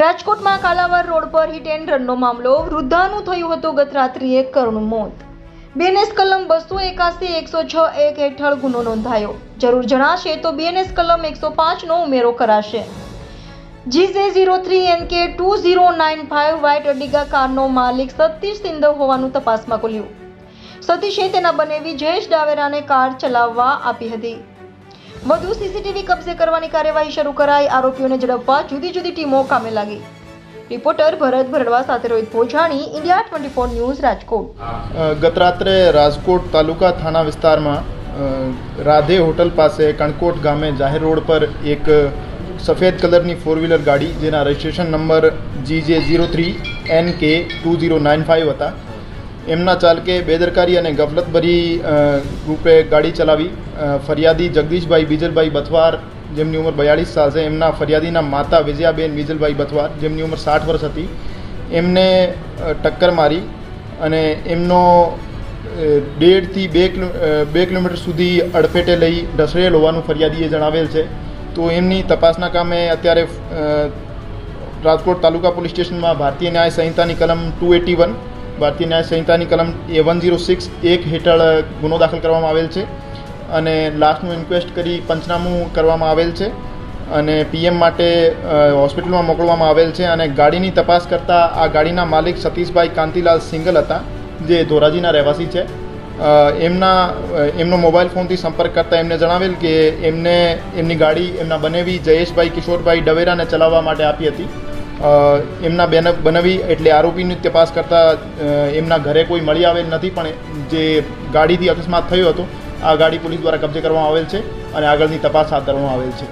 રાજકોટમાં કાલાવર રોડ પર hit and રનનો મામલો વૃદ્ધાનું થયું હતું ગત રાત્રિએ કરુણ મોત. બીએનએસ કલમ બસો એકાસી, એકસો છ, એક હેઠળ ગુનો નોંધાયો. જરૂર જણાશે તો બીએનએસ કલમ એકસો પાંચનો ઉમેરો કરાશે. G J zero three N K two zero nine five white Adiga કારનો માલિક સતીશ સિંધવ હોવાનું તપાસમાં ખુલ્યું. સતીશે તેના બનેવી જયેશ ડાવેરાને કાર ચલાવવા આપી હતી. વધુ સીસીટીવી કબજે કરવાની કાર્યવાહી શરૂ કરાઈ. આરોપીઓને ઝડપવા જુદી જુદી ટીમો કામે લાગી. રિપોર્ટર ભરત ભરડવા સાથે Rohit Bhojani India twenty four news Rajkot. અ, ગત રાત્રે રાજકોટ તાલુકા થાણા વિસ્તારમાં રાધે હોટલ પાસે કણકોટ ગામે જાહેર રોડ પર એક સફેદ કલરની ફોર વ્હીલર ગાડી જેના registration number G J zero three N K two zero nine five હતા એમના ચાલકે બેદરકારી અને ગફલતભરી રૂપે ગાડી ચલાવી. ફરિયાદી જગદીશભાઈ બીજલભાઈ બથવાર, જેમની ઉંમર બયાળીસ સાલ છે. એમના ફરિયાદીના માતા વિજયાબેન બીજલભાઈ બથવાર, જેમની ઉંમર સાઠ વર્ષ હતી. એમને ટક્કર મારી અને એમનો ડેઢથી બે કિલો બે કિલોમીટર સુધી અડફેટે લઈ ઢસડેલ હોવાનું ફરિયાદીએ જણાવેલ છે. તો એમની તપાસના કામે અત્યારે રાજકોટ તાલુકા પોલીસ સ્ટેશનમાં ભારતીય ન્યાય સંહિતાની કલમ ટુ એટી વન ભારતીય ન્યાય સંહિતાની કલમ એ વન ઝીરો સિક્સ એક હેઠળ ગુનો દાખલ કરવામાં આવેલ છે. અને લાસ્ટનું ઇન્ક્વેસ્ટ કરી પંચનામું કરવામાં આવેલ છે. અને પીએમ માટે હોસ્પિટલમાં મોકલવામાં આવેલ છે અને ગાડીની તપાસ કરતાં આ ગાડીના માલિક સતીશભાઈ કાંતિલાલ સિંગલ હતા, જે ધોરાજીના રહેવાસી છે. એમના એમનો મોબાઈલ ફોનથી સંપર્ક કરતાં એમને જણાવેલ કે એમને, એમની ગાડી એમના બનેવી જયેશભાઈ કિશોરભાઈ ડવેરાને ચલાવવા માટે આપી હતી. એમના બેન બનાવી એટલે આરોપીની તપાસ કરતાં એમના ઘરે કોઈ મળી આવેલ નથી, પણ જે ગાડીથી અકસ્માત થયો હતો, આ ગાડી પોલીસ દ્વારા કબજે કરવામાં આવેલ છે અને આગળની તપાસ હાથ ધરવામાં આવેલ છે.